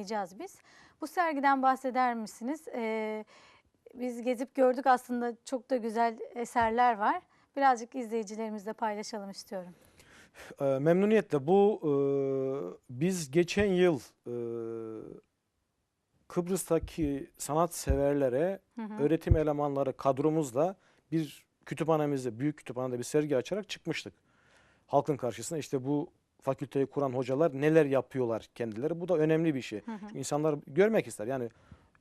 dinleyeceğiz biz. Bu sergiden bahseder misiniz? Ee, biz gezip gördük aslında çok da güzel eserler var. Birazcık izleyicilerimizle paylaşalım istiyorum. E, memnuniyetle bu e, biz geçen yıl e, Kıbrıs'taki sanat severlere Hı hı. öğretim elemanları kadromuzla bir kütüphanemizde, büyük kütüphanede bir sergi açarak çıkmıştık. Halkın karşısına işte bu fakülteyi kuran hocalar neler yapıyorlar kendileri. Bu da önemli bir şey. Hı hı. Çünkü insanlar görmek ister. Yani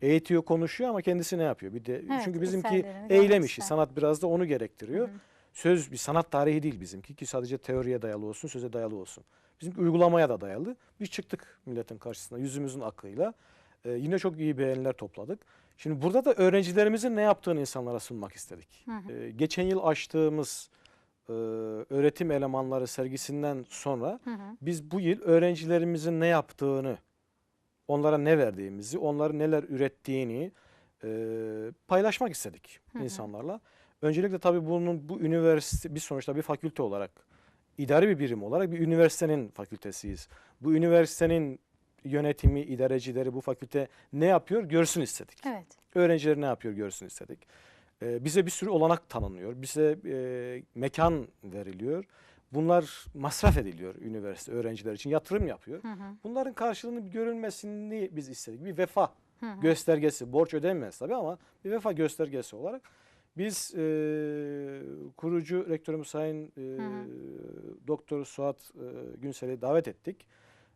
eğitiyor, konuşuyor ama kendisi ne yapıyor? Bir de Evet, çünkü bizimki eylem işi. Sanat biraz da onu gerektiriyor. Hı hı. Söz bir sanat tarihi değil bizimki ki sadece teoriye dayalı olsun, söze dayalı olsun. Bizimki uygulamaya da dayalı. Biz çıktık milletin karşısına yüzümüzün akıyla. Ee, yine çok iyi beğeniler topladık. Şimdi burada da öğrencilerimizin ne yaptığını insanlara sunmak istedik. Hı hı. Ee, geçen yıl açtığımız e, öğretim elemanları sergisinden sonra Hı hı. biz bu yıl öğrencilerimizin ne yaptığını, onlara ne verdiğimizi, onların neler ürettiğini e, paylaşmak istedik Hı hı. insanlarla. Öncelikle tabii bunun bu üniversite, biz sonuçta bir fakülte olarak, idari bir birim olarak bir üniversitenin fakültesiyiz. Bu üniversitenin yönetimi, idarecileri bu fakülte ne yapıyor görsün istedik. Evet. Öğrenciler ne yapıyor görsün istedik. Ee, bize bir sürü olanak tanınıyor. Bize e, mekan veriliyor. Bunlar masraf ediliyor üniversite öğrenciler için. Yatırım yapıyor. Hı hı. Bunların karşılığını görülmesini biz istedik. Bir vefa Hı hı. göstergesi. Borç ödenmez tabii ama bir vefa göstergesi olarak biz e, kurucu rektörümüz Sayın e, hı. Doktor Suat e, Günsel'i davet ettik.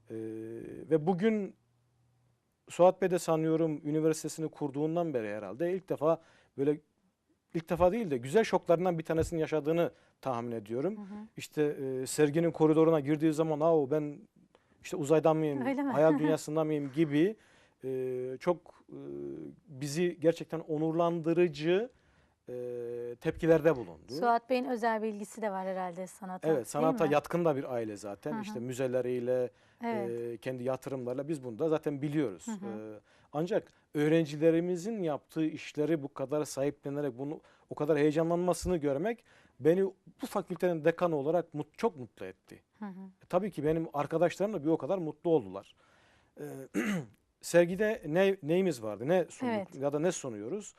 E, ve bugün Suat Bey de sanıyorum üniversitesini kurduğundan beri herhalde ilk defa böyle ilk defa değil de güzel şoklarından bir tanesini yaşadığını tahmin ediyorum. Hı hı. İşte e, serginin koridoruna girdiği zaman Aa, ben işte uzaydan mıyım, Öyle mi? hayal dünyasında mıyım gibi e, çok e, bizi gerçekten onurlandırıcı e, tepkilerde bulundu. Suat Bey'in özel bilgisi de var herhalde sanata. Evet sanata yatkın da bir aile zaten. Hı hı. İşte müzeleriyle, Evet. e, kendi yatırımlarla biz bunu da zaten biliyoruz. Hı hı. E, ancak öğrencilerimizin yaptığı işleri bu kadar sahiplenerek bunu o kadar heyecanlanmasını görmek beni bu fakültenin dekanı olarak mut, çok mutlu etti. Hı hı. E, Tabii ki benim arkadaşlarım da bir o kadar mutlu oldular. E, sergide ne neyimiz vardı, ne sunduk Evet. ya da ne sunuyoruz?